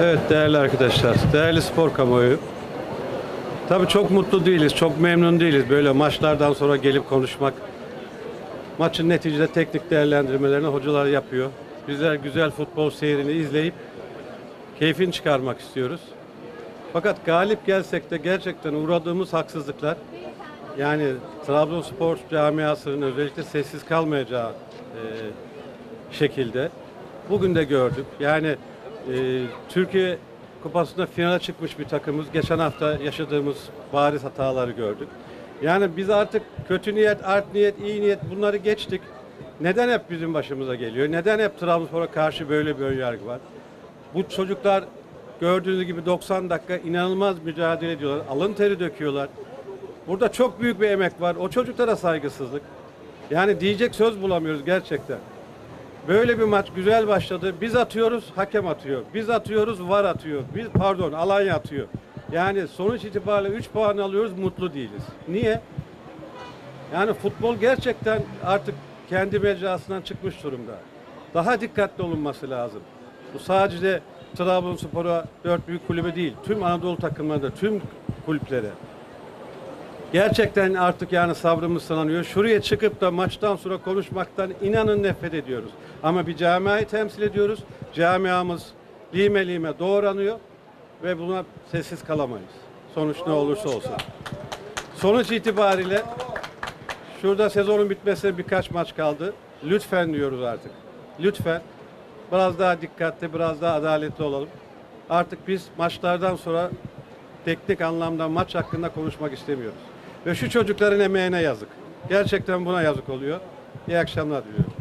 Evet değerli arkadaşlar, değerli spor kamuoyu. Tabii çok mutlu değiliz, çok memnun değiliz böyle maçlardan sonra gelip konuşmak. Maçın neticede teknik değerlendirmelerini hocalar yapıyor. Bizler güzel futbol seyrini izleyip keyfini çıkarmak istiyoruz. Fakat galip gelsek de gerçekten uğradığımız haksızlıklar yani Trabzonspor camiasının özellikle sessiz kalmayacağı e, şekilde bugün de gördük. Yani e, Türkiye Kupası'nda finale çıkmış bir takımız. Geçen hafta yaşadığımız bariz hataları gördük. Yani biz artık kötü niyet, art niyet, iyi niyet bunları geçtik. Neden hep bizim başımıza geliyor? Neden hep Trabzonspor'a karşı böyle bir önyargı var? Bu çocuklar gördüğünüz gibi 90 dakika inanılmaz mücadele ediyorlar. Alın teri döküyorlar. Burada çok büyük bir emek var. O çocuklara saygısızlık. Yani diyecek söz bulamıyoruz gerçekten. Böyle bir maç güzel başladı. Biz atıyoruz, hakem atıyor. Biz atıyoruz, var atıyor. Biz pardon, Alanya atıyor. Yani sonuç itibariyle 3 puan alıyoruz, mutlu değiliz. Niye? Yani futbol gerçekten artık kendi mecrasından çıkmış durumda. Daha dikkatli olunması lazım. Bu sadece Trabzonspor'a dört büyük kulübe değil, tüm Anadolu takımlarında, tüm kulüplere. Gerçekten artık yani sabrımız sınanıyor. Şuraya çıkıp da maçtan sonra konuşmaktan inanın nefret ediyoruz. Ama bir camiayı temsil ediyoruz. Camiamız lime lime doğranıyor ve buna sessiz kalamayız. Sonuç ne olursa olsun. Sonuç itibariyle şurada sezonun bitmesine birkaç maç kaldı. Lütfen diyoruz artık. Lütfen biraz daha dikkatli, biraz daha adaletli olalım. Artık biz maçlardan sonra teknik anlamda maç hakkında konuşmak istemiyoruz. Ve şu çocukların emeğine yazık. Gerçekten buna yazık oluyor. İyi akşamlar diliyorum.